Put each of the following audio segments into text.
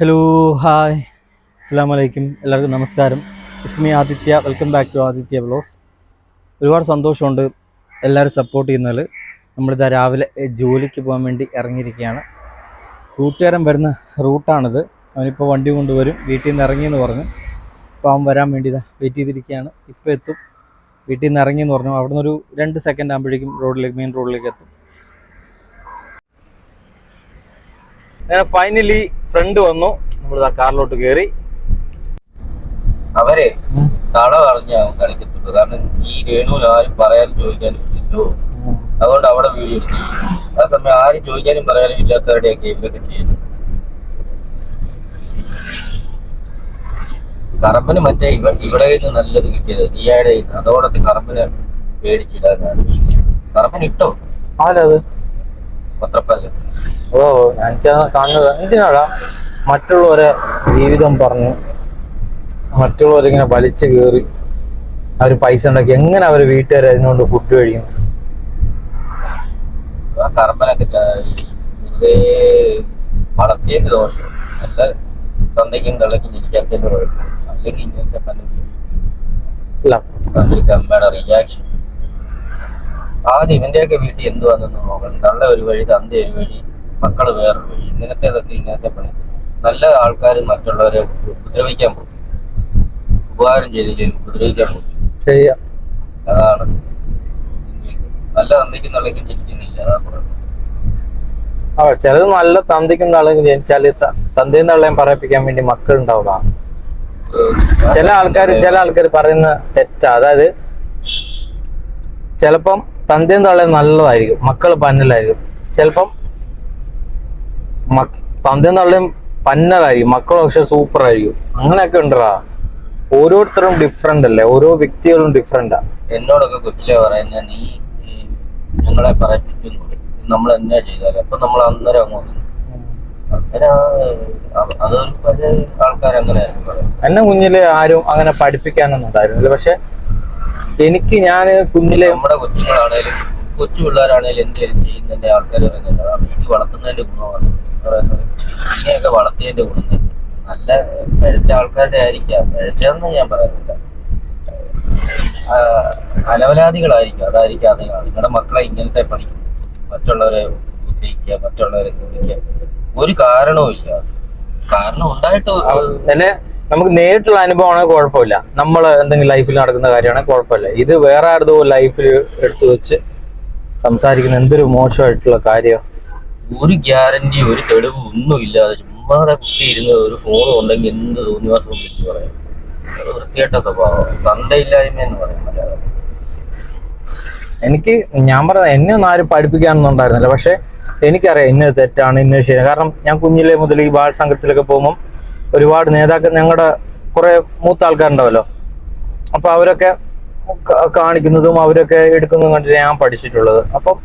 Hello hi അസ്സാം വലൈക്കും എല്ലാവർക്കും നമസ്കാരം. It's me Aditya welcome back to Aditya vlogs ഒരുപാട് സന്തോഷമുണ്ട് എല്ലാവരും സപ്പോർട്ട് ചെയ്യുന്നതിൽ. നമ്മളിതാ രാവിലെ ജോലിക്ക് പോകാൻ വേണ്ടി ഇറങ്ങിയിരിക്കുകയാണ്. കൂട്ടുകാരൻ വരുന്ന റൂട്ടാണിത് അവനിപ്പോൾ വണ്ടി കൊണ്ടുവരും. വീട്ടിൽ നിന്ന് ഇറങ്ങിയെന്ന് പറഞ്ഞു. അപ്പോൾ അവൻ വരാൻ വേണ്ടി ഇതാ വെയിറ്റ് ചെയ്തിരിക്കുകയാണ്. ഇപ്പോൾ എത്തും. വീട്ടിൽ നിന്ന് ഇറങ്ങിയെന്ന് പറഞ്ഞു. അവിടെ ഒരു രണ്ട് സെക്കൻഡ് ആകുമ്പോഴേക്കും റോഡിലേക്ക് മെയിൻ റോഡിലേക്ക് എത്തും. അങ്ങനെ ഫൈനലി ഫ്രണ്ട് വന്നു. നമ്മൾ ആ കാറിലോട്ട് കയറി അവരെ കള പറഞ്ഞ കളിക്കത്തുള്ളൂ. കാരണം ഈ രേണുവിൽ ആരും പറയാനും ചോദിക്കാനും ഇല്ലല്ലോ. അതുകൊണ്ട് അവിടെ വീഡിയോ എടുത്തു. ആ സമയം ആരും ചോദിക്കാനും പറയാനും ഇല്ലാത്തവരുടെയൊക്കെ ഇവരൊക്കെ ചെയ്യുന്നു. കറമ്പന് മറ്റേ ഇവ ഇവിടെ നിന്ന് നല്ലത് കിട്ടിയത് നീയാടെ. അതോടൊത്ത് കറമ്പന് പേടിച്ചിടാൻ കറമ്പൻ ഇട്ടോ? ആരത്? പത്രപ്പല്ല ഓ ഞാൻ കാണുന്നത്. എന്തിനാടാ മറ്റുള്ളവരെ ജീവിതം പറഞ്ഞു മറ്റുള്ളവരിങ്ങനെ വലിച്ചു കയറി അവർ പൈസ ഉണ്ടാക്കി എങ്ങനെ അവർ വീട്ടുകാർ അതിനുകൊണ്ട് ഫുഡ് കഴിക്കുന്നു വെറുതെ വളർത്തിയതിന്റെ ദോഷം. നല്ല തന്തയ്ക്കും തള്ളയ്ക്കും ഇരിക്കാത്തതിന്റെ കുഴപ്പം അല്ലെങ്കിൽ ഇങ്ങനത്തെ പല അമ്മയുടെ റിയാക്ഷൻ ആദ്യം ഇവന്റെയൊക്കെ വീട്ടിൽ എന്ത് വന്നെന്ന് നോക്കണം. തള്ള ഒരു വഴി തന്ത ഒരു വഴി. മക്കൾ വേറൊരു വഴി. ഇങ്ങനത്തേതൊക്കെ ഇങ്ങനത്തെ പണി. നല്ല ആൾക്കാർ മറ്റുള്ളവരെ ഉപദ്രവിക്കാൻ പോകും ഉപകാരം ചെയ്തില്ലെങ്കിൽ ഉപദ്രവിക്കാൻ പോകും ശരിയാ അതാണ്. നല്ല തന്തയ്ക്കും ജനിക്കുന്നില്ല. അതാ ചിലത് നല്ല തന്തിക്കുന്ന തള്ളയും ജനിച്ചാൽ തന്തയും തള്ളയും പറയിപ്പിക്കാൻ വേണ്ടി മക്കൾ ഉണ്ടാവുക ചില ആൾക്കാർ ചില ആൾക്കാർ പറയുന്ന തെറ്റാ. അതായത് ചിലപ്പം തന്തയും തള്ളയും നല്ലതായിരിക്കും. മക്കൾ പന്നലായിരിക്കും. ചിലപ്പം തന്തയും തള്ളയും പന്നതായിരിക്കും മക്കളും പക്ഷെ സൂപ്പർ ആയിരിക്കും അങ്ങനെയൊക്കെ ഉണ്ടടാ. ഓരോരുത്തരും ഡിഫറെന്റ് അല്ലേ? ഓരോ വ്യക്തികളും ഡിഫറെന്റാ എന്നോടൊക്കെ കൊച്ചിലെ പറയുന്ന നീ ഞങ്ങളെ പറയിപ്പിക്കുന്നു നമ്മൾ എന്നാ ചെയ്താലും അപ്പൊ നമ്മൾ അന്നേരം അങ്ങോട്ട് അങ്ങനെ അതൊരു പഴയ ആൾക്കാർ അങ്ങനെയായിരുന്നു എന്നെ കുഞ്ഞിലെ ആരും അങ്ങനെ പഠിപ്പിക്കാനൊന്നും ഉണ്ടായിരുന്നില്ല. പക്ഷെ എനിക്ക് ഞാൻ കുഞ്ഞിലെ നമ്മുടെ കൊച്ചുങ്ങളാണേലും കൊച്ചു പിള്ളേരാണെങ്കിലും എന്തെങ്കിലും ചെയ്യുന്നതിന്റെ ആൾക്കാർ പറയുന്നത് വീട്ടിൽ വളർത്തുന്നതിന്റെ ഗുണമാണ്. ഇങ്ങനെയൊക്കെ വളർത്തിയതിന്റെ ഗുണം തന്നെ. നല്ല പഴച്ച ആൾക്കാരുടെ ആയിരിക്കാം. പഴച്ചതെന്ന് ഞാൻ പറയുന്നില്ല. അലവലാദികളായിരിക്കും. അതായിരിക്കാം അത്. നിങ്ങളുടെ മക്കളെ ഇങ്ങനത്തെ പണിക്കും മറ്റുള്ളവരെ ഉപദ്രവിക്കുക മറ്റുള്ളവരെ ചോദിക്കുക ഒരു കാരണവും ഇല്ല. കാരണം ഉണ്ടായിട്ട് അല്ലെ നമുക്ക് നേരിട്ടുള്ള അനുഭവമാണെങ്കിൽ കുഴപ്പമില്ല. നമ്മൾ എന്തെങ്കിലും ലൈഫിൽ നടക്കുന്ന കാര്യമാണെങ്കിൽ കുഴപ്പമില്ല. ഇത് വേറെ ആരുടെ ലൈഫിൽ എടുത്തു വെച്ച് സംസാരിക്കുന്ന എന്തൊരു മോശമായിട്ടുള്ള കാര്യം ഒരു ഗ്യാരണ്ടി ഒരു തെളിവ് ഒന്നും ഇല്ലാതെ ചുമ്മാതെ കുട്ടി ഇരുന്ന് ഒരു ഫോൺ ഉണ്ടെങ്കിൽ എന്ത് തോന്നിവാസം വിളിച്ചു പറയാം? വൃത്തികെട്ട സ്വഭാവം. തന്തയില്ലായ്മ എന്ന് പറയും മലയാളം. എനിക്ക് ഞാൻ പറഞ്ഞ എന്നെ ഒന്നും ആരും പഠിപ്പിക്കാനൊന്നും ഉണ്ടായിരുന്നില്ല പക്ഷെ എനിക്കറിയാം ഇന്നത് തെറ്റാണ് ഇന്നത് ശരിയാണ്. കാരണം ഞാൻ കുഞ്ഞിലെ മുതൽ ഈ ബാൽ സംഘത്തിലൊക്കെ പോകുമ്പോൾ ഒരുപാട് നേതാക്കൾ ഞങ്ങളുടെ കുറെ മൂത്ത ആൾക്കാരുണ്ടാവല്ലോ. അപ്പൊ അവരൊക്കെ കാണിക്കുന്നതും അവരൊക്കെ എടുക്കുന്നതും കണ്ടിട്ട് ഞാൻ പഠിച്ചിട്ടുള്ളത്. അപ്പം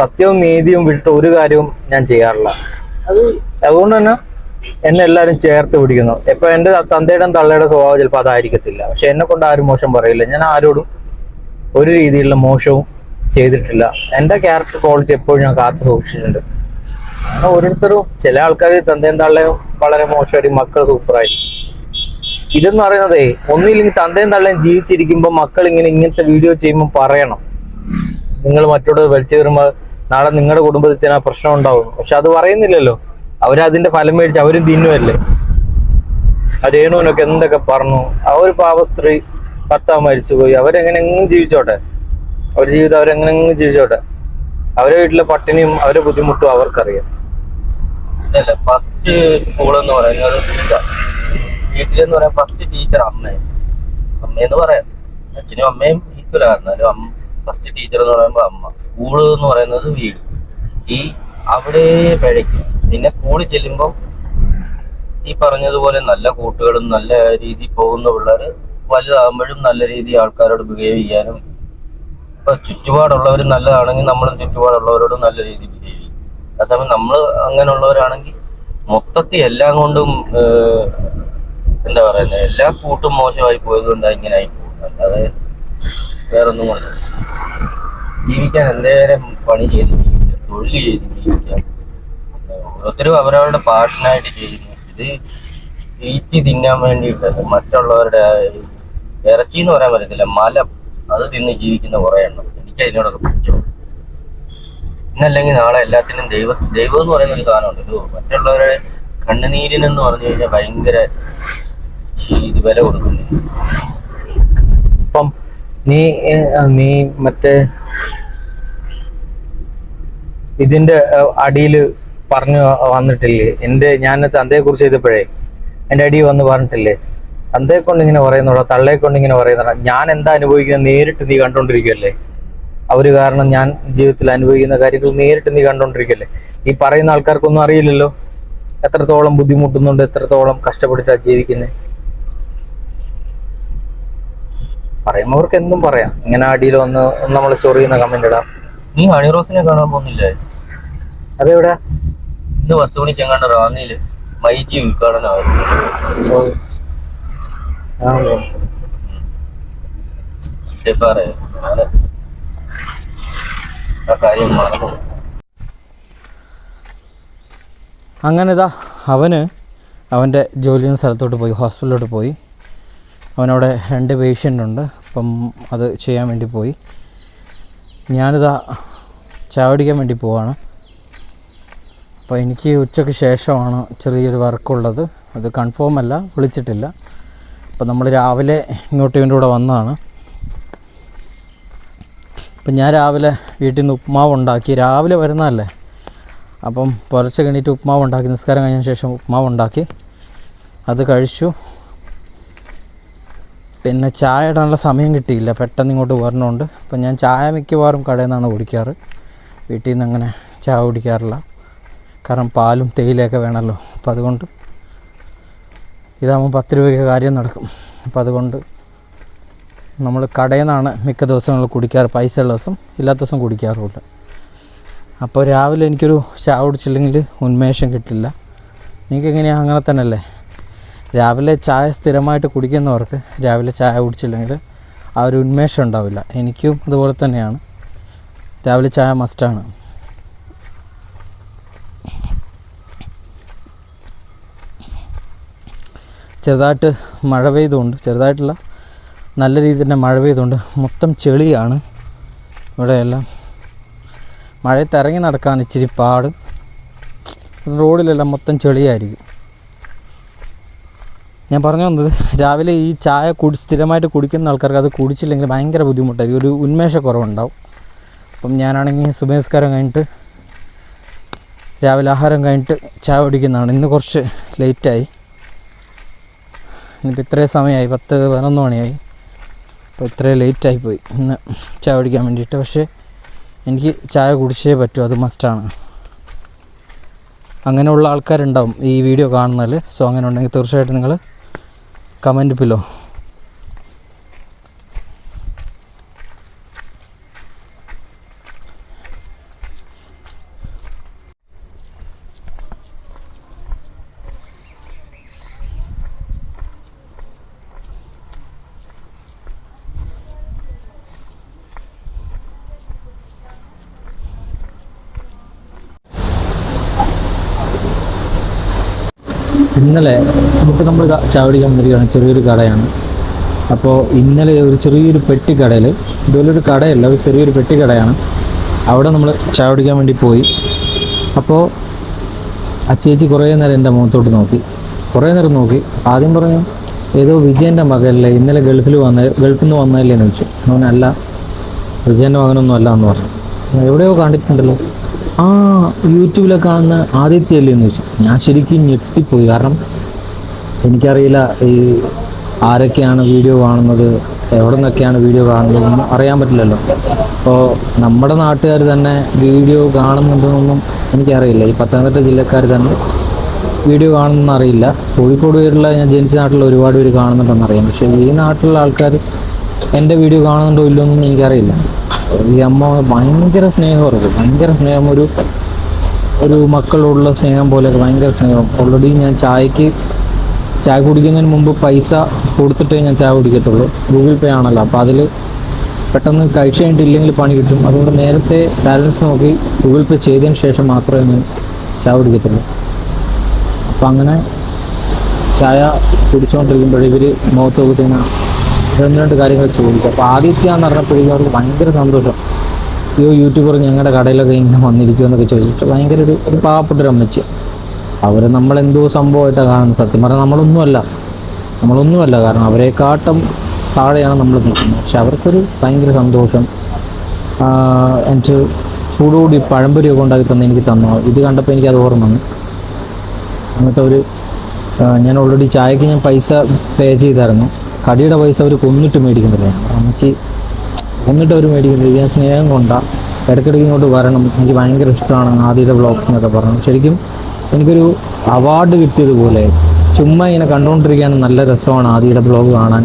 സത്യവും നീതിയും വിട്ട് ഒരു കാര്യവും ഞാൻ ചെയ്യാറില്ല. അത് അതുകൊണ്ട് തന്നെ എന്നെ എല്ലാരും ചേർത്ത് പിടിക്കുന്നു. ഇപ്പൊ എന്റെ തന്തയുടെ തള്ളയുടെ സ്വഭാവം ചിലപ്പോൾ അതായിരിക്കത്തില്ല. പക്ഷെ എന്നെ കൊണ്ട് ആരും മോശം പറയില്ല. ഞാൻ ആരോടും ഒരു രീതിയിലുള്ള മോശവും ചെയ്തിട്ടില്ല. എന്റെ ക്യാരക്ടർ ക്വാളിറ്റി എപ്പോഴും ഞാൻ കാത്തു സൂക്ഷിച്ചിട്ടുണ്ട്. ഓരോരുത്തരും ചില ആൾക്കാർ തന്തയും തള്ളയും വളരെ മോശമായിട്ട് മക്കൾ സൂപ്പറായിരിക്കും ഇതെന്ന് പറയുന്നത് ഒന്നില്ലെങ്കിൽ തന്തയും തള്ളയും ജീവിച്ചിരിക്കുമ്പോൾ മക്കൾ ഇങ്ങനെ ഇങ്ങനത്തെ വീഡിയോ ചെയ്യുമ്പോൾ പറയണം. നിങ്ങൾ മറ്റുള്ളവർ വലിച്ചു കയറുമ്പോൾ നാളെ നിങ്ങളുടെ കുടുംബത്തിൽ ആ പ്രശ്നം ഉണ്ടാവും. പക്ഷെ അത് പറയുന്നില്ലല്ലോ. അവരതിന്റെ ഫലം മേടിച്ച് അവരും തിന്നുമല്ലേ ആ രേണുവിനൊക്കെ എന്തൊക്കെ പറഞ്ഞു? ആ ഒരു പാവ സ്ത്രീ ഭർത്താവ് മരിച്ചുപോയി. അവരെങ്ങനെങ്ങും ജീവിച്ചോട്ടെ? അവരുടെ ജീവിതം അവരെങ്ങനെങ്ങും ജീവിച്ചോട്ടെ? അവരെ വീട്ടിലെ പട്ടിണിയും അവരെ ബുദ്ധിമുട്ടും അവർക്കറിയാം. വീട്ടിലെന്ന് പറയാൻ ഫസ്റ്റ് ടീച്ചർ അമ്മയാണ് അമ്മയെന്ന് പറയാം. അച്ഛനും അമ്മയും ആയിരുന്നാലും അമ്മ ഫസ്റ്റ് ടീച്ചർ എന്ന് പറയുമ്പോൾ അമ്മ. സ്കൂൾ എന്ന് പറയുന്നത് വീട്. ഈ അവിടെ പഴയ്ക്കും. പിന്നെ സ്കൂളിൽ ചെല്ലുമ്പോൾ ഈ പറഞ്ഞതുപോലെ നല്ല കൂട്ടുകളും നല്ല രീതിയിൽ പോകുന്ന പിള്ളേർ വലുതാകുമ്പോഴും നല്ല രീതിയിൽ ആൾക്കാരോട് ബിഹേവ് ചെയ്യാനും ഇപ്പൊ ചുറ്റുപാടുള്ളവർ നല്ലതാണെങ്കിൽ നമ്മളും ചുറ്റുപാടുള്ളവരോട് നല്ല രീതിയിൽ ബിഹേവ് ചെയ്യും. അതേസമയം നമ്മൾ അങ്ങനെയുള്ളവരാണെങ്കിൽ മൊത്തത്തിൽ എല്ലാം കൊണ്ടും എന്താ പറയുന്നത് എല്ലാ കൂട്ടും മോശമായി പോയത് കൊണ്ടാണ് ഇങ്ങനെ ആയി അല്ലാതെ വേറൊന്നും കൊണ്ട് ജീവിക്കാൻ എന്തേലും പണി ചെയ്ത് ജീവിക്കാം തൊഴിൽ ചെയ്ത് ജീവിക്കാം. ഓരോരുത്തരും അവരവരുടെ പാഷനായിട്ട് ചെയ്യുന്നു. ഇത് തീറ്റി തിന്നാൻ വേണ്ടിയിട്ട് മറ്റുള്ളവരുടെ ഇറച്ചി എന്ന് പറയാൻ പറ്റത്തില്ല മലം. അത് തിന്ന് ജീവിക്കുന്ന കുറെ എണ്ണം. എനിക്ക് അതിനോടൊക്കെ പിടിച്ചു ഇന്നല്ലെങ്കിൽ നാളെ എല്ലാത്തിനും ദൈവ ദൈവം എന്ന് പറയുന്ന ഒരു സാധനം ഉണ്ടല്ലോ മറ്റുള്ളവരുടെ കണ്ണുനീരിനെന്ന് പറഞ്ഞു കഴിഞ്ഞാൽ ഭയങ്കര ഇത് വില കൊടുക്കുന്നു. അപ്പം നീ നീ മറ്റേ ഇതിന്റെ അടിയിൽ പറഞ്ഞു വന്നിട്ടില്ലേ? എന്റെ ഞാൻ തന്തയെ കുറിച്ച് ചെയ്തപ്പോഴേ എന്റെ അടി വന്ന് പറഞ്ഞിട്ടില്ലേ? തന്തയെ കൊണ്ട് ഇങ്ങനെ പറയുന്നുണ്ടോ തള്ളയെ കൊണ്ട് ഇങ്ങനെ പറയുന്നുണ്ടോ ഞാൻ എന്താ അനുഭവിക്കുന്നത് നേരിട്ട് നീ കണ്ടോണ്ടിരിക്കുമല്ലേ അവർ കാരണം ഞാൻ ജീവിതത്തിൽ അനുഭവിക്കുന്ന കാര്യങ്ങൾ നേരിട്ട് നീ കണ്ടോണ്ടിരിക്കല്ലേ ഈ പറയുന്ന ആൾക്കാർക്കൊന്നും അറിയില്ലല്ലോ? എത്രത്തോളം ബുദ്ധിമുട്ടുന്നുണ്ട് എത്രത്തോളം കഷ്ടപ്പെട്ടിട്ടാണ് ജീവിക്കുന്നത് പറയുന്നവർക്ക് എന്തും പറയാം. ഇങ്ങനെ അടിയിൽ വന്ന് നമ്മൾ ചൊറിയുന്ന കമന്റ് ഇടാം. നീ ഹണി റോസിനെ കാണാൻ പോകുന്നില്ലേ? അതെവിടെ? ഇന്ന് പത്ത് മണിക്ക് എങ്ങാണ്ട് റാന്നിയിൽ മൈജി ഉദ്ഘാടനമായിരുന്നു. ആ കാര്യം മറന്നു. അങ്ങനെ ഇതാ അവന് അവന്റെ ജോലി സ്ഥലത്തോട്ട് പോയി ഹോസ്പിറ്റലിലോട്ട് പോയി. അവനവിടെ രണ്ട് പേഷ്യന്റ് ഉണ്ട് അപ്പം അത് ചെയ്യാൻ വേണ്ടി പോയി. ഞാനിതാ ചാവടിക്കാൻ വേണ്ടി പോവാണ്. അപ്പോൾ എനിക്ക് ഉച്ചയ്ക്ക് ശേഷമാണ് ചെറിയൊരു വർക്കുള്ളത്. അത് കൺഫേം അല്ല വിളിച്ചിട്ടില്ല. അപ്പോൾ നമ്മൾ രാവിലെ ഇങ്ങോട്ട് ഇവന്റെ കൂടെ വന്നതാണ്. അപ്പം ഞാൻ രാവിലെ വീട്ടിൽ നിന്ന് ഉപ്മാവ് ഉണ്ടാക്കി. രാവിലെ വരുന്നതല്ലേ? അപ്പം പുലർച്ചെ കഴിഞ്ഞിട്ട് ഉപ്മാവ് ഉണ്ടാക്കി. നിസ്കാരം കഴിഞ്ഞതിന് ശേഷം ഉപ്മാവ് ഉണ്ടാക്കി. അത് കഴിച്ചു. പിന്നെ ചായ ഇടാനുള്ള സമയം കിട്ടിയില്ല. പെട്ടെന്ന് ഇങ്ങോട്ട് വരണമുണ്ട് അപ്പം ഞാൻ ചായ മിക്കവാറും കടയിൽ നിന്നാണ് കുടിക്കാറ്. വീട്ടിൽ നിന്ന് അങ്ങനെ ചായ കുടിക്കാറില്ല. കാരണം പാലും തേയിലയൊക്കെ വേണമല്ലോ. അപ്പം അതുകൊണ്ട് ഇതാകുമ്പോൾ പത്ത് രൂപയ്ക്ക് കാര്യം നടക്കും. അപ്പം അതുകൊണ്ട് നമ്മൾ കടയിൽ നിന്നാണ് മിക്ക ദിവസങ്ങളിൽ കുടിക്കാറ്. പൈസ ഉള്ള ദിവസം ഇല്ലാത്ത ദിവസം കുടിക്കാറുമില്ല അപ്പോൾ രാവിലെ എനിക്കൊരു ചായ കുടിച്ചില്ലെങ്കിൽ ഉന്മേഷം കിട്ടില്ല. നിങ്ങൾക്ക് എങ്ങനെയാണ് അങ്ങനെ തന്നെ അല്ലേ രാവിലെ ചായ സ്ഥിരമായിട്ട് കുടിക്കുന്നവർക്ക് രാവിലെ ചായ കുടിച്ചില്ലെങ്കിൽ ആ ഒരു ഉന്മേഷം ഉണ്ടാവില്ല. എനിക്കും അതുപോലെ തന്നെയാണ്. രാവിലെ ചായ മസ്റ്റാണ് ചെറുതായിട്ട് മഴ പെയ്തുകൊണ്ട് ചെറുതായിട്ടുള്ള നല്ല രീതിയിൽ തന്നെ മഴ പെയ്തുകൊണ്ട് മൊത്തം ചെളിയാണ് ഇവിടെയെല്ലാം മഴയത്ത് ഇറങ്ങി നടക്കാൻ ഇച്ചിരി പാട്. റോഡിലെല്ലാം മൊത്തം ചെളിയായിരിക്കും. ഞാൻ പറഞ്ഞു വന്നത് രാവിലെ ഈ ചായ കുടി സ്ഥിരമായിട്ട് കുടിക്കുന്ന ആൾക്കാർക്ക് അത് കുടിച്ചില്ലെങ്കിൽ ഭയങ്കര ബുദ്ധിമുട്ടായിരിക്കും. ഒരു ഉന്മേഷക്കുറവുണ്ടാവും. അപ്പം ഞാനാണെങ്കിൽ സുബേസ്കാരം കഴിഞ്ഞിട്ട് രാവിലെ ആഹാരം കഴിഞ്ഞിട്ട് ചായ കുടിക്കുന്നതാണ്. ഇന്ന് കുറച്ച് ലേറ്റായി. ഇന്നിപ്പോൾ ഇത്രയും സമയമായി. പത്ത് പതിനൊന്ന് മണിയായി. അപ്പോൾ ഇത്രയും ലേറ്റായി പോയി. ഇന്ന് ചായ കുടിക്കാൻ വേണ്ടിയിട്ട്. പക്ഷേ എനിക്ക് ചായ കുടിച്ചേ പറ്റൂ. അത് മസ്റ്റാണ് അങ്ങനെയുള്ള ആൾക്കാരുണ്ടാവും ഈ വീഡിയോ കാണുന്നതിൽ. സോ അങ്ങനെ ഉണ്ടെങ്കിൽ തീർച്ചയായിട്ടും നിങ്ങൾ കമന്റ് പില്ലോ ഇന്നലെ നമുക്ക് നമ്മൾ ചാവടിക്കാൻ വന്നിരിക്കുകയാണ് ചെറിയൊരു കടയാണ്. അപ്പോൾ ഇന്നലെ ഒരു ചെറിയൊരു പെട്ടിക്കടയിൽ ഇതുപോലെ ഒരു കടയല്ല ഒരു ചെറിയൊരു പെട്ടിക്കടയാണ്. അവിടെ നമ്മൾ ചാവടിക്കാൻ വേണ്ടി പോയി. അപ്പോൾ ആ ചേച്ചി കുറേ നേരം എന്റെ മുഖത്തോട്ട് നോക്കി. കുറേ നേരം നോക്കി. ആദ്യം പറഞ്ഞു ഏതോ വിജയന്റെ മകനല്ലേ ഇന്നലെ ഗൾഫിൽ വന്ന ഗൾഫിൽ നിന്ന് വന്നതല്ലേ? എന്ന് ചോദിച്ചു. അവനല്ല വിജയന്റെ മകനൊന്നും അല്ല എന്ന് പറഞ്ഞു. എവിടെയോ കണ്ടിട്ടുണ്ടല്ലോ. ആ യൂട്യൂബിലെ കാണുന്ന ആദിത്യല്ലേ എന്ന് ചോദിച്ചു. ഞാൻ ശരിക്കും ഞെട്ടിപ്പോയി. കാരണം എനിക്കറിയില്ല ഈ ആരൊക്കെയാണ് വീഡിയോ കാണുന്നത് എവിടെ നിന്നൊക്കെയാണ് വീഡിയോ കാണുന്നത് ഒന്നും അറിയാൻ പറ്റില്ലല്ലോ. അപ്പോൾ നമ്മുടെ നാട്ടുകാർ തന്നെ വീഡിയോ കാണുന്നുണ്ടെന്നൊന്നും എനിക്കറിയില്ല. ഈ പത്തനംതിട്ട ജില്ലക്കാർ തന്നെ വീഡിയോ കാണുന്നതെന്ന് അറിയില്ല. കോഴിക്കോട് പേരുള്ള ഞാൻ ജനിച്ച നാട്ടിൽ ഒരുപാട് പേര് കാണുന്നുണ്ടെന്ന് അറിയാം. പക്ഷേ ഈ നാട്ടിലുള്ള ആൾക്കാർ എന്റെ വീഡിയോ കാണുന്നുണ്ടോ ഇല്ലയോ എന്നൊന്നും എനിക്കറിയില്ല. ഈ അമ്മ ഭയങ്കര സ്നേഹമായിരുന്നു ഭയങ്കര സ്നേഹം ഒരു ഒരു മക്കളോടുള്ള സ്നേഹം പോലെയൊക്കെ ഭയങ്കര സ്നേഹം. ഓൾറെഡി ഞാൻ ചായക്ക് ചായ കുടിക്കുന്നതിന് മുമ്പ് പൈസ കൊടുത്തിട്ടേ ഞാൻ ചായ കുടിക്കത്തുള്ളൂ. ഗൂഗിൾ പേ ആണല്ലോ. അപ്പോൾ അതിൽ പെട്ടെന്ന് കഴിച്ച് കഴിഞ്ഞിട്ടില്ലെങ്കിൽ പണി കിട്ടും. അതുകൊണ്ട് നേരത്തെ ബാലൻസ് നോക്കി ഗൂഗിൾ പേ ചെയ്തതിന് ശേഷം മാത്രമേ ഞാൻ ചായ കുടിക്കത്തുള്ളൂ. അപ്പം അങ്ങനെ ചായ കുടിച്ചുകൊണ്ടിരിക്കുമ്പോൾ ഇവർ മുഖത്ത് നോക്കുന്ന രണ്ട് കാര്യങ്ങൾ ചോദിച്ചു. അപ്പോൾ ആദിത്യ എന്ന് പറഞ്ഞപ്പോഴേക്കും അവർക്ക് ഭയങ്കര സന്തോഷം. ഈ യൂട്യൂബർ ഞങ്ങളുടെ കടയിലൊക്കെ ഇങ്ങനെ വന്നിരിക്കുമെന്നൊക്കെ ചോദിച്ചിട്ട് ഭയങ്കര ഒരു ഒരു പാവപ്പെട്ട ഒരു അമ്മച്ചി. അവർ നമ്മളെന്തോ സംഭവമായിട്ടാണ് കാണുന്നത്. സത്യം പറഞ്ഞാൽ നമ്മളൊന്നുമല്ല. നമ്മളൊന്നുമല്ല കാരണം അവരെക്കാട്ടും താഴെയാണ് നമ്മൾ നിൽക്കുന്നത്. പക്ഷെ അവർക്കൊരു ഭയങ്കര സന്തോഷം. എനിക്ക് ചൂടുകൂടി പഴംപൊരിയൊക്കെ ഉണ്ടാക്കി തന്നെ എനിക്ക് തന്നു. ഇത് കണ്ടപ്പോൾ എനിക്ക് ഓർമ്മ വന്നു. എന്നിട്ട് അവർ ഞാൻ ഓൾറെഡി ചായക്ക് ഞാൻ പൈസ പേ ചെയ്തായിരുന്നു. കടിയുടെ പൈസ അവർ കൊന്നിട്ട് മേടിക്കുന്നില്ല? അമ്മച്ചി കൊന്നിട്ട് അവർ മേടിക്കുന്നില്ല? ഞാൻ സ്നേഹം കൊണ്ടാണ് ഇടയ്ക്കിടയ്ക്ക് ഇങ്ങോട്ട് വരണം. എനിക്ക് ഭയങ്കര ഇഷ്ടമാണ് ആദ്യത്തെ ബ്ലോഗ്സ് എന്നൊക്കെ പറഞ്ഞു. ശരിക്കും എനിക്കൊരു അവാർഡ് കിട്ടിയതുപോലെ ചുമ്മാ ഇങ്ങനെ കണ്ടുകൊണ്ടിരിക്കാനും നല്ല രസമാണ് ആദ്യയുടെ ബ്ലോഗ് കാണാൻ.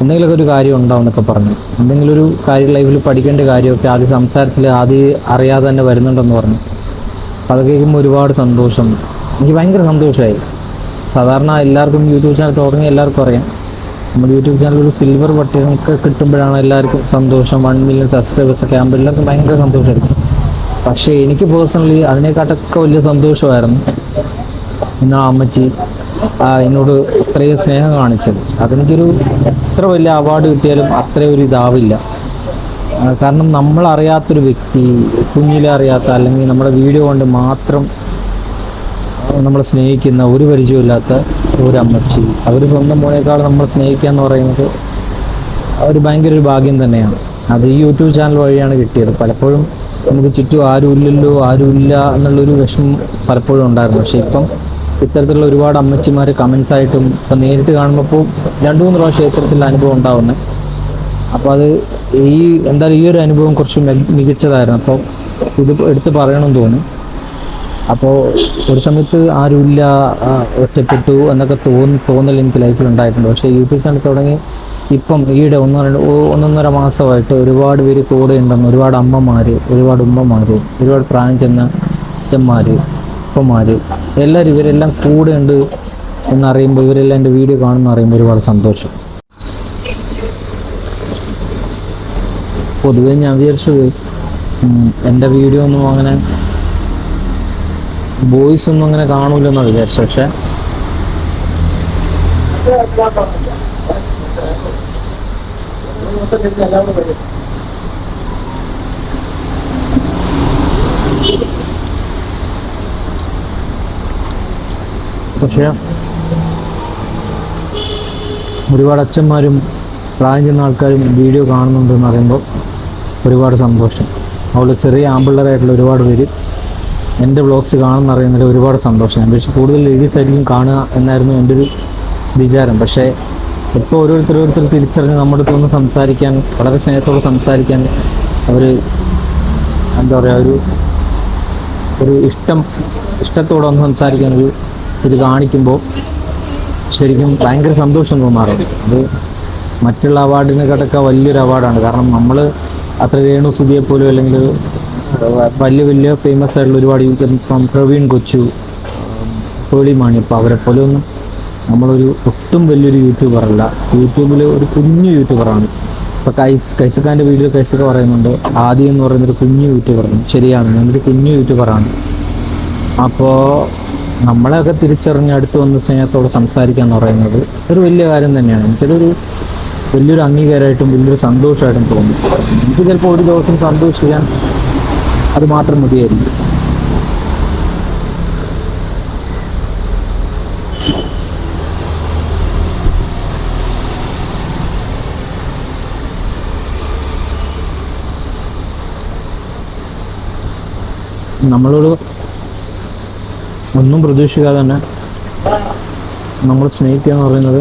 എന്തെങ്കിലുമൊക്കെ ഒരു കാര്യം ഉണ്ടാവും എന്നൊക്കെ പറഞ്ഞു. എന്തെങ്കിലും ഒരു കാര്യം ലൈഫിൽ പഠിക്കേണ്ട കാര്യമൊക്കെ ആദ്യ സംസാരത്തിൽ ആദ്യം അറിയാതെ തന്നെ വരുന്നുണ്ടെന്ന് പറഞ്ഞു. അത് കേൾക്കുമ്പോൾ ഒരുപാട് സന്തോഷം. എനിക്ക് ഭയങ്കര സന്തോഷമായി. സാധാരണ എല്ലാവർക്കും യൂട്യൂബ് ചാനൽ തുടങ്ങി എല്ലാവർക്കും അറിയാം. നമ്മുടെ യൂട്യൂബ് ചാനൽ ഒരു സിൽവർ പട്ടികൾക്ക് കിട്ടുമ്പോഴാണ് എല്ലാവർക്കും സന്തോഷം. വൺ മില്യൺ സബ്സ്ക്രൈബേഴ്സ് ഒക്കെ ആകുമ്പോൾ ഭയങ്കര സന്തോഷമായിരിക്കും. പക്ഷേ എനിക്ക് പേഴ്സണലി അതിനെക്കാട്ടൊക്കെ വലിയ സന്തോഷമായിരുന്നു ഇന്ന് ആ അമ്മച്ചി എന്നോട് അത്രയും സ്നേഹം കാണിച്ചത്. അതെനിക്കൊരു എത്ര വലിയ അവാർഡ് കിട്ടിയാലും അത്രയും ഒരു ഇതാവില്ല. കാരണം നമ്മൾ അറിയാത്തൊരു വ്യക്തി കുഞ്ഞിലെ അറിയാത്ത അല്ലെങ്കിൽ നമ്മുടെ വീഡിയോ കൊണ്ട് മാത്രം നമ്മൾ സ്നേഹിക്കുന്ന ഒരു പരിചയമില്ലാത്ത ഒരു അമ്മച്ചി. അവർ സ്വന്തം മോനേക്കാൾ നമ്മൾ സ്നേഹിക്കുക എന്ന് പറയുന്നത് ഒരു ഭയങ്കര ഒരു ഭാഗ്യം തന്നെയാണ്. അത് ഈ യൂട്യൂബ് ചാനൽ വഴിയാണ് കിട്ടിയത്. പലപ്പോഴും നമുക്ക് ചുറ്റും ആരുമില്ലല്ലോ ആരുമില്ല എന്നുള്ളൊരു വിഷമം പലപ്പോഴും ഉണ്ടായിരുന്നു. പക്ഷെ ഇപ്പം ഇത്തരത്തിലുള്ള ഒരുപാട് അമ്മച്ചിമാർ കമൻസ് ആയിട്ടും ഇപ്പം നേരിട്ട് കാണുമ്പോൾ രണ്ട് മൂന്ന് പ്രാവശ്യം ഇത്തരത്തിലുള്ള അനുഭവം ഉണ്ടാവുന്നത് അപ്പോൾ അത് ഈ എന്തായാലും ഈ ഒരു അനുഭവം കുറച്ച് മികച്ചതായിരുന്നു. അപ്പോൾ ഇത് എടുത്ത് പറയണമെന്ന് തോന്നി അപ്പോൾ ഒരു സമയത്ത് ആരുമില്ല ഒറ്റപ്പെട്ടു എന്നൊക്കെ തോന്നി തോന്നൽ എനിക്ക് ലൈഫിൽ ഉണ്ടായിട്ടുണ്ട്. പക്ഷേ യൂട്യൂബ് ചാനൽ തുടങ്ങി ഇപ്പം ഈയിടെ ഒന്ന് രണ്ട് ഒന്നൊന്നര മാസമായിട്ട് ഒരുപാട് പേര് കൂടെ ഉണ്ടെന്ന് ഒരുപാട് അമ്മമാർ ഒരുപാട് ഉമ്മമാർ ഒരുപാട് പ്രായം ചെന്ന അച്ഛന്മാർ ഉപ്പമാർ എല്ലാവരും ഇവരെല്ലാം കൂടെ ഉണ്ട് എന്നറിയുമ്പോൾ ഇവരെല്ലാം എന്റെ വീഡിയോ കാണുന്ന അറിയുമ്പോൾ ഒരുപാട് സന്തോഷം. പൊതുവേ ഞാൻ വിചാരിച്ചത് എന്റെ വീഡിയോ ഒന്നും അങ്ങനെ ബോയ്സ് ഒന്നും അങ്ങനെ കാണൂലെന്നാണ് വിചാരിച്ചത് പക്ഷെ പക്ഷേ ഒരുപാട് അച്ഛന്മാരും പ്രായം ചെന്ന ആൾക്കാരും വീഡിയോ കാണുന്നുണ്ടെന്ന് അറിയുമ്പോൾ ഒരുപാട് സന്തോഷം. അവൾ ചെറിയ ആമ്പിള്ളേരായിട്ടുള്ള ഒരുപാട് പേര് എന്റെ വ്ളോഗ്സ് കാണുന്ന അറിയുന്നതിൽ ഒരുപാട് സന്തോഷം. ഞാൻ പക്ഷേ കൂടുതൽ ലേഡീസ് ആയിരിക്കും കാണുക എന്നായിരുന്നു എന്റെ ഒരു വിചാരം. പക്ഷേ ഇപ്പോൾ ഓരോരുത്തർ ഓരോരുത്തർ തിരിച്ചറിഞ്ഞ് നമ്മുടെ അടുത്ത് സംസാരിക്കാൻ വളരെ സ്നേഹത്തോടെ സംസാരിക്കാൻ അവർ എന്താ പറയുക ഒരു ഒരു ഇഷ്ടം ഇഷ്ടത്തോടെ ഒന്ന് സംസാരിക്കാൻ ഒരു ഇത് കാണിക്കുമ്പോൾ ശരിക്കും ഭയങ്കര സന്തോഷം തോന്നാറുണ്ട്. അത് മറ്റുള്ള അവാർഡിനെക്കാട്ടൊക്കെ വലിയൊരു അവാർഡാണ് കാരണം നമ്മൾ അത്ര രേണു സുധിയെ പോലും അല്ലെങ്കിൽ വലിയ വലിയ ഫേമസ് ആയിട്ടുള്ള ഒരുപാട് യൂട്യൂബ് ഇപ്പം പ്രവീൺ കൊച്ചു പേളി മാണി അപ്പോൾ അവരെ പോലെ ഒന്നും നമ്മളൊരു ഒട്ടും വലിയൊരു യൂട്യൂബറല്ല യൂട്യൂബിൽ ഒരു കുഞ്ഞു യൂട്യൂബറാണ് ഇപ്പോൾ കൈസ് കൈസക്കാന്റെ വീഡിയോ കൈസൊക്കെ പറയുന്നുണ്ട് ആദ്യം എന്ന് പറയുന്ന ഒരു കുഞ്ഞു യൂട്യൂബറാണ് ശരിയാണ് ഞാനൊരു കുഞ്ഞു യൂട്യൂബറാണ് അപ്പോൾ നമ്മളെയൊക്കെ തിരിച്ചറിഞ്ഞ് അടുത്ത് വന്ന് സ്നേഹത്തോടെ സംസാരിക്കുക എന്ന് പറയുന്നത് ഒരു വലിയ കാര്യം തന്നെയാണ്. എനിക്കതൊരു വലിയൊരു അംഗീകാരമായിട്ടും വലിയൊരു സന്തോഷമായിട്ടും തോന്നി. എനിക്ക് ചിലപ്പോൾ ഒരു ദിവസം സന്തോഷിക്കാൻ അത് മാത്രം മതിയായിരുന്നു. നമ്മളോട് ഒന്നും പ്രതീക്ഷിക്കാതെ തന്നെ നമ്മൾ സ്നേഹിക്കുക എന്ന് പറയുന്നത്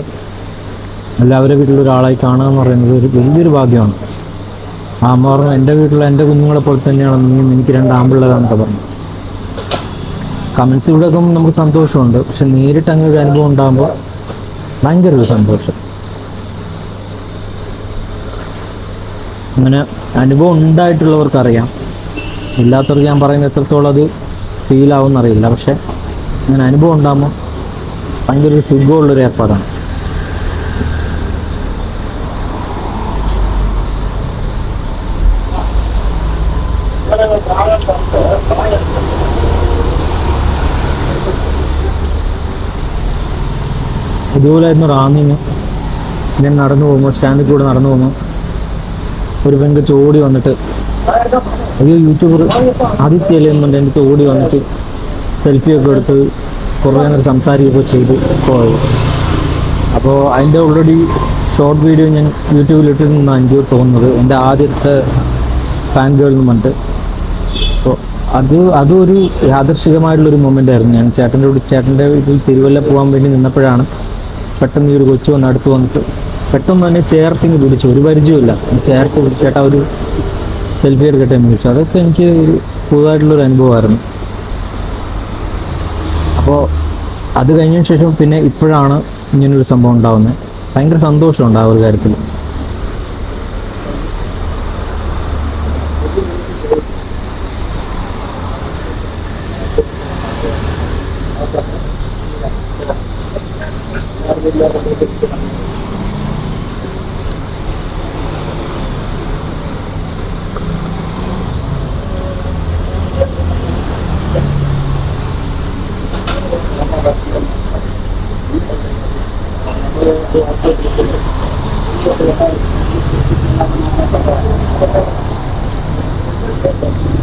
എല്ലാവരുടെ വീട്ടിലൊരാളായി കാണുക എന്ന് പറയുന്നത് ഒരു വലിയൊരു ഭാഗ്യമാണ്. ആ അമ്മ പറഞ്ഞു എന്റെ വീട്ടിലെ എന്റെ കുഞ്ഞുങ്ങളെ പോലെ തന്നെയാണ് എനിക്ക് രണ്ട് ആമ്പിള്ളതാണെന്നൊക്കെ പറഞ്ഞു. കമൻസിലൂടെ ഒക്കെ നമുക്ക് സന്തോഷമുണ്ട്. പക്ഷെ നേരിട്ട് അങ്ങനെ ഒരു അനുഭവം ഉണ്ടാകുമ്പോൾ ഭയങ്കര ഒരു സന്തോഷം. അങ്ങനെ അനുഭവം ഉണ്ടായിട്ടുള്ളവർക്ക് അറിയാം. ഇല്ലാത്തവർക്ക് ഞാൻ പറയുന്നത് എത്രത്തോളം അത് ഫീൽ ആവും അറിയില്ല. പക്ഷെ അങ്ങനെ അനുഭവം ഉണ്ടാകുമ്പോൾ ഭയങ്കര ഒരു സുഖമുള്ളൊരു ഏർപ്പാടാണ്. ഇതുപോലായിരുന്നു റാന്നിങ്. ഞാൻ നടന്നു പോകുമ്പോൾ സ്റ്റാൻഡിൽ കൂടെ നടന്നു പോകുമ്പോൾ ഒരു പെങ്കച്ച് ഓടി വന്നിട്ട് അയ്യോ യൂട്യൂബർ ആദിത്യ എന്നുണ്ട്. എനിക്ക് ഓടി വന്നിട്ട് സെൽഫിയൊക്കെ എടുത്ത് കുറേ നേരം സംസാരിക്കുകയൊക്കെ ചെയ്ത്. പോയത് അപ്പോൾ അതിന്റെ ഓൾറെഡി ഷോർട്ട് വീഡിയോ ഞാൻ യൂട്യൂബിൽ ഇട്ടിരുന്നാണ് എനിക്ക് തോന്നുന്നത്. എന്റെ ആദ്യത്തെ ഫാൻ ഗേൾ എന്ന് പറഞ്ഞിട്ട്. അപ്പോൾ അത് അതൊരു യാദർശികമായിട്ടുള്ളൊരു മൊമെന്റ് ആയിരുന്നു. ഞാൻ ചേട്ടന്റെ ചേട്ടന്റെ വീട്ടിൽ തിരുവല്ല പോകാൻ വേണ്ടി നിന്നപ്പോഴാണ് പെട്ടെന്ന് ഈ ഒരു കൊച്ചു വന്ന് അടുത്ത് വന്നിട്ട് പെട്ടെന്ന് തന്നെ ചേർത്തിങ്ങ് പിടിച്ചു. ഒരു പരിചയമില്ല ചേർത്ത് പിടിച്ചേട്ടാ ഒരു സെൽഫി എടുക്കട്ടെ എന്ന് ചോദിച്ചു അതൊക്കെ എനിക്ക് ഒരു പുതുതായിട്ടുള്ളൊരു അനുഭവമായിരുന്നു. അപ്പോൾ അത് കഴിഞ്ഞതിന് ശേഷം പിന്നെ ഇപ്പോഴാണ് ഇങ്ങനൊരു സംഭവം ഉണ്ടാകുന്നത് ഭയങ്കര സന്തോഷമുണ്ട് ആ ഒരു കാര്യത്തിൽ.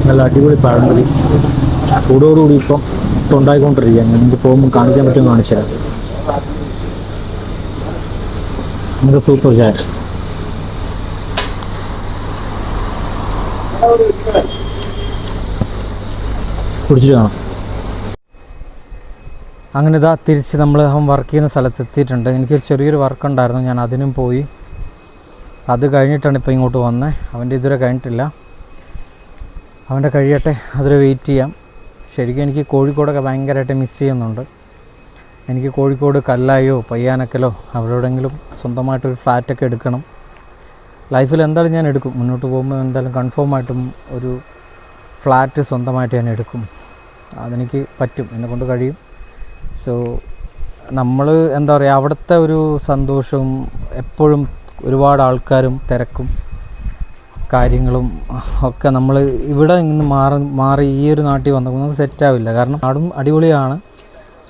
നല്ല അടിപൊളി പഴംപൊരി ചൂടോടുകൂടി ഇപ്പം ഉണ്ടായിക്കൊണ്ടിരിക്കുകയാണ്. നിങ്ങൾക്ക് പോകുമ്പോൾ കാണിക്കാൻ പറ്റുമെന്ന് കാണിച്ചു തരാം നമുക്ക് സൂപ്പർ ചാറ്റ് കുടിച്ചിട്ട് കാണാം. അങ്ങനെ ഇതാ തിരിച്ച് നമ്മൾ അവൻ വർക്ക് ചെയ്യുന്ന സ്ഥലത്ത് എത്തിയിട്ടുണ്ട്. എനിക്കൊരു ചെറിയൊരു വർക്ക് ഉണ്ടായിരുന്നു. ഞാൻ അതിനും പോയി. അത് കഴിഞ്ഞിട്ടാണ് ഇപ്പോൾ ഇങ്ങോട്ട് വന്നത് അവന്റെ ഇതുവരെ കഴിഞ്ഞിട്ടില്ല. അവന്റെ കഴിയട്ടെ. അതിൽ വെയിറ്റ് ചെയ്യാം. ശരിക്കും എനിക്ക് കോഴിക്കോടൊക്കെ ഭയങ്കരമായിട്ട് മിസ് ചെയ്യുന്നുണ്ട്. എനിക്ക് കോഴിക്കോട് കല്ലായോ പയ്യാനക്കലോ അവിടെയെങ്കിലും സ്വന്തമായിട്ടൊരു ഫ്ലാറ്റൊക്കെ എടുക്കണം. ലൈഫിൽ എന്തായാലും ഞാൻ എടുക്കും. മുന്നോട്ട് പോകുമ്പോൾ എന്തായാലും കൺഫേം ആയിട്ടും ഒരു ഫ്ലാറ്റ് സ്വന്തമായിട്ട് ഞാൻ എടുക്കും. അതെനിക്ക് പറ്റും. എന്നെ കൊണ്ട് കഴിയും. സോ നമ്മൾ എന്താ പറയുക അവിടുത്തെ ഒരു സന്തോഷവും എപ്പോഴും ഒരുപാട് ആൾക്കാരും തിരക്കും കാര്യങ്ങളും ഒക്കെ നമ്മൾ ഇവിടെ നിന്ന് മാറി മാറി ഈ ഒരു നാട്ടിൽ വന്നപ്പോൾ നമുക്ക് സെറ്റാവില്ല കാരണം നാടും അടിപൊളിയാണ്.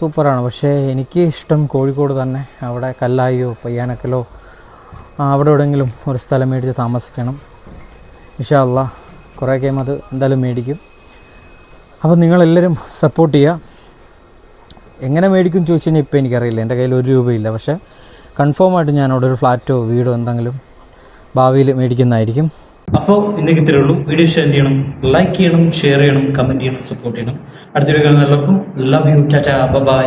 സൂപ്പറാണ്. പക്ഷേ എനിക്ക് ഇഷ്ടം കോഴിക്കോട് തന്നെ. അവിടെ കല്ലായിയോ പയ്യാനക്കലോ അവിടെ എവിടെയെങ്കിലും ഒരു സ്ഥലം മേടിച്ച് താമസിക്കണം. ഇഷാല്ല കുറേ കഴിയുമ്പോൾ അത് എന്തായാലും മേടിക്കും. അപ്പോൾ നിങ്ങളെല്ലാവരും സപ്പോർട്ട് ചെയ്യുക എങ്ങനെ മേടിക്കും ചോദിച്ചു കഴിഞ്ഞാൽ ഇപ്പോൾ എനിക്കറിയില്ല. എന്റെ കയ്യിൽ ഒരു രൂപയില്ല. പക്ഷേ കൺഫേം ആയിട്ട് ഞാൻ അവിടെ ഒരു ഫ്ലാറ്റോ വീടോ എന്തെങ്കിലും ഭാവിയിൽ മേടിക്കുന്നതായിരിക്കും. അപ്പോൾ ഇന്നേക്ക് ഇത്രയേ ഉള്ളൂ. വീഡിയോ ഷെയർ ചെയ്യണം ലൈക്ക് ചെയ്യണം ഷെയർ ചെയ്യണം കമന്റ് ചെയ്യണം സപ്പോർട്ട് ചെയ്യണം. അടുത്തൊരു കാണുന്ന എല്ലാവർക്കും ലവ് യു ടാറ്റ ബൈ